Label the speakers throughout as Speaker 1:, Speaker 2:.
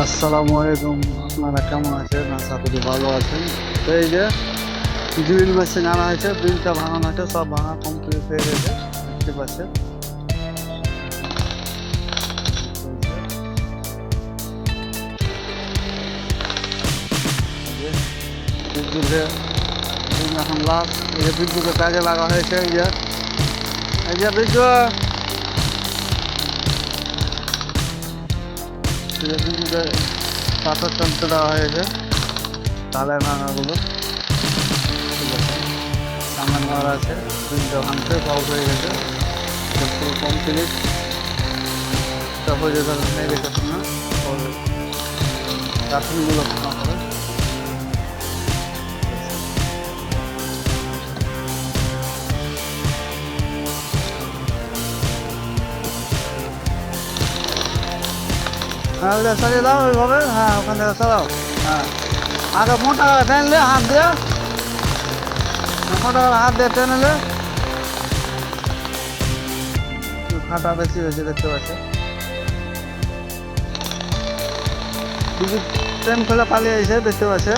Speaker 1: আসসালামু আলাইকুম। আপনারা কেমন আছেন? আশা করি ভালো আছেন। তো এই যে ড্রিল মেশিন আনা হয়েছে ড্রিলটা ভাঙানো হয়েছে, সব ভাঙা কমপ্লিট হয়ে গেছে, দেখতে পাচ্ছেন। বিদ্যুতের এখন লাস্ট এই যে বিদ্যুতের কাজে লাগা হয়েছে, এই যে। এই যে বিদ্যুৎ! বিদ্যুতের পাথর টানতে দেওয়া হয়েছে তালের ভাঙাগুলো সামনে ঘর আছে তিনটে ভাঙতে সব হয়ে গেছে। পুরো কমপ্লিট গাছগুলো না করে হ্যাঁ ওটা সরিয়ে দাও ওইভাবে হ্যাঁ ওখান থেকে সরাও হ্যাঁ। আগে মোটা টেনলে হাত দিয়ে। মোটা হাত দিয়ে টেনলে ফাটা বেশি হয়েছে, দেখতে পাচ্ছে কিছু ট্রেন খোলা পালিয়ে এসে দেখতে পাচ্ছে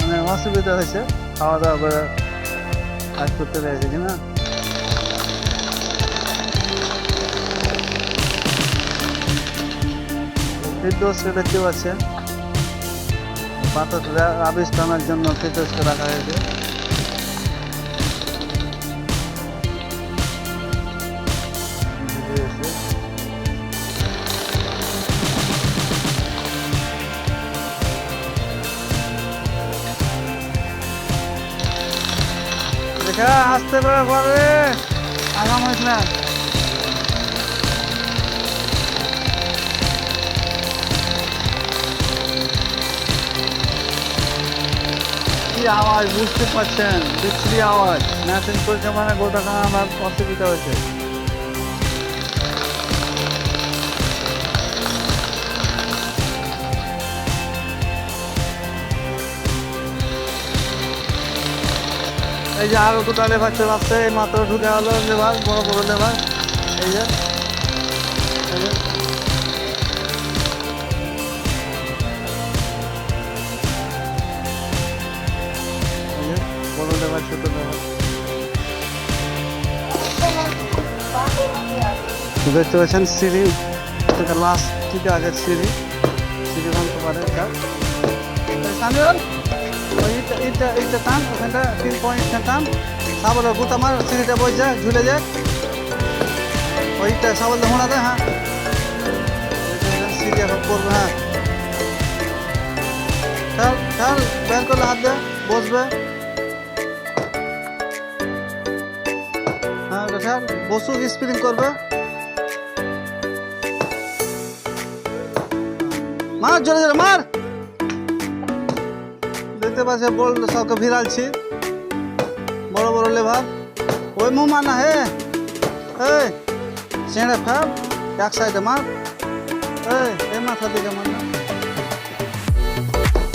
Speaker 1: মানে অসুবিধা হয়েছে, খাওয়া দাওয়া করে কাজ করতে পেরেছে কিনা ফিরদোসকে দেখতে পাচ্ছেন পাথর আবিষ্কারের জন্য ফিরদোসকে রাখা হয়েছে। দেখা আসতে পারে, পরে। আগাম হয়েছে আওয়াজ, বুঝতে পারছেন? বিচ্ছিরি আওয়াজ। মেশিন চলছে মানে গোটা আমার অসুবিধা হয়েছে। এই যে আরও দুটা লেবার চলে আসছে, এই মাত্র ঢুকে হলো লেবার বড় বড় লেবার এই যে। ছোট লেবার দেখতে পাচ্ছেন সিঁড়ি থেকে লাস্ট থেকে আগের সিঁড়ি সিঁড়ি ভাঙতে পারে এটা। ইটা ইটা ইটা টান, ওখানটা তিন পয়েন্টটা টান। সাবল গুতা মার, সিঁড়িটা বই যায়, ঝুলে যায়। ওইটা সাবল হোনা দেয় হ্যাঁ। সিঁড়ি এখন করবে হ্যাঁ। চল চল বের করলে হাত দে, বসবে। চল বসুক স্প্রিং করবে। মার, জোরে জোরে, মার! দেখতে পাচ্ছে বল সবকে ভিড়ালছি। বড় বড় লেভার ওই মুখ মার না হে! এই চেঁড়ে ফেল এক সাইডে মার। এই এই মাথা দিকে মার না।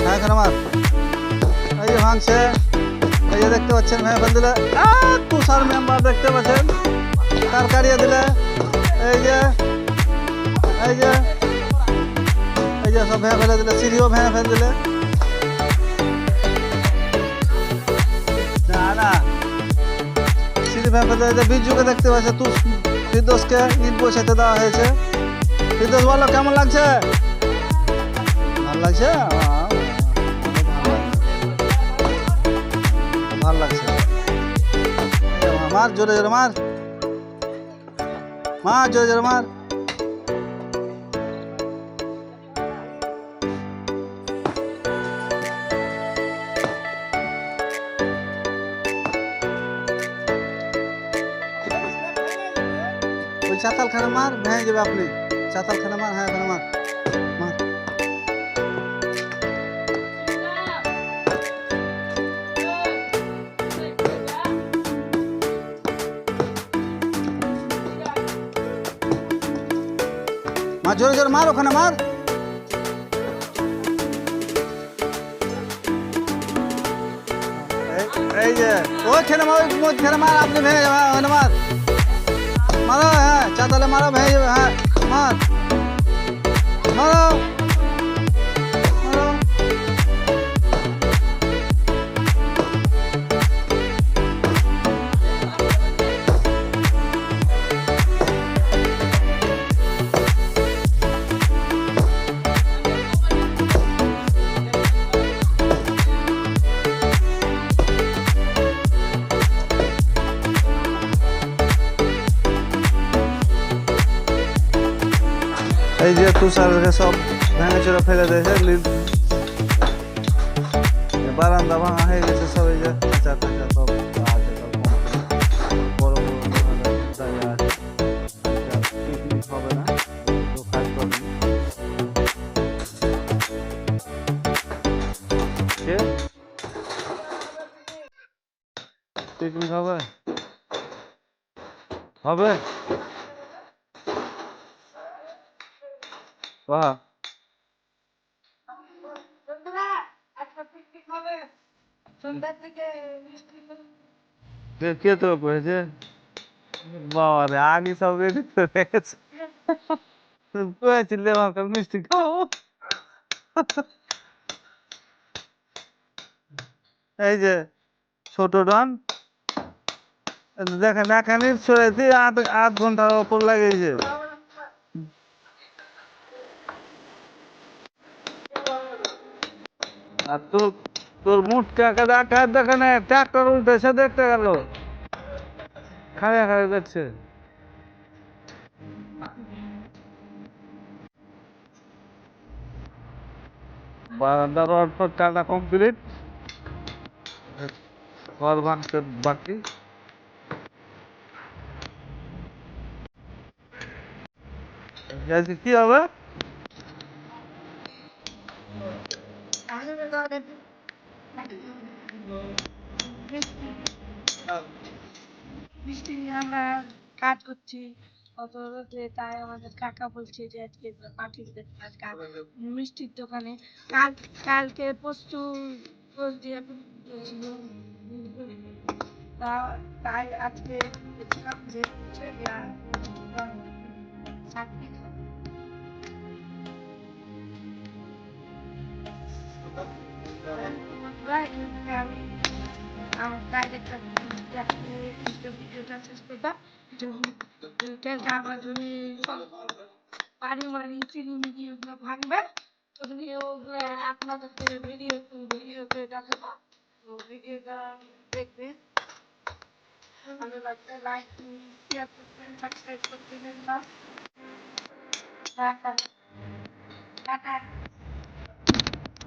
Speaker 1: হ্যাঁ এখানে মার। এই ভাঙছে। এই যে দেখতে পাচ্ছেন দিলে আহ, তুষার মেম্বার দেখতে পাচ্ছেন। তার দিলে এই যে এই যে এই যে সব ভেঙে ফেলে দিলে সিঁড়িও ভেঙে ফেলে দিলে। বিজুকে দেখতে পাচ্ছে তু ফিরদোসকে ইট বসাতে দেওয়া হয়েছে। ফিরদোস বলো কেমন লাগছে? ভালো লাগছে? মার জোরে জোরে মার মার জোরে জোরে মার ওই চাতাল খানে মার ভেঙে যাবে আপনি চাতাল খানে মার হ্যাঁ মার জোরে জোরে মার ওখানে মার। এই- যে ওইখানে মার ওই মধ্যখানে মার আপনি ভেঙে যাবে হ্যাঁ, ওখানে মার। মারো হ্যাঁ চাতালে মারো ভেঙে যাবে হ্যাঁ মার। মারো। সার্ভিসে সব ভেঙে চুরে ফেলে দিয়েছে বারান্দা ভাঙা হয়ে গেছে সব, এই যে পিকনিক হবে? হবে? বাহ। কে তো করেছে বাবা রে আগে সব আমাকে মিষ্টি এই যে ছোট ডন। দেখেন এখানে ছড়াইতে আধ আধ ঘণ্টার ওপর লাগিয়েছে। আর তোর তোর মুখ টাকা দেখা দেখে না, ট্রাক্টর উল্টেছে দেখতে গেল। খাড়া খাড়া যাচ্ছে বারান্দা রড ফড টানা কমপ্লিট ঘর ভাঙতে বাকি। কি হবে?
Speaker 2: বৃষ্টি নিয়ে আমরা কাজ করছি। তাই আমাদের কাকা বলছে যে আজকে পাঠিয়ে মিষ্টির দোকানে কাল কালকে তা- তাই আজকে আমি আমার ডাইরেক্টর ভিডিওটা শেষ বাড়ি চিনি ভিডিওগুলো ভাঙবে তখন ওগুলো ভিডিও ভিডিওতে দেখাবো ভিডিওটা দেখবে ভালো লাগবে লাইক শেয়ার করবেন সাবস্ক্রাইব করবেন না টাটা টাটা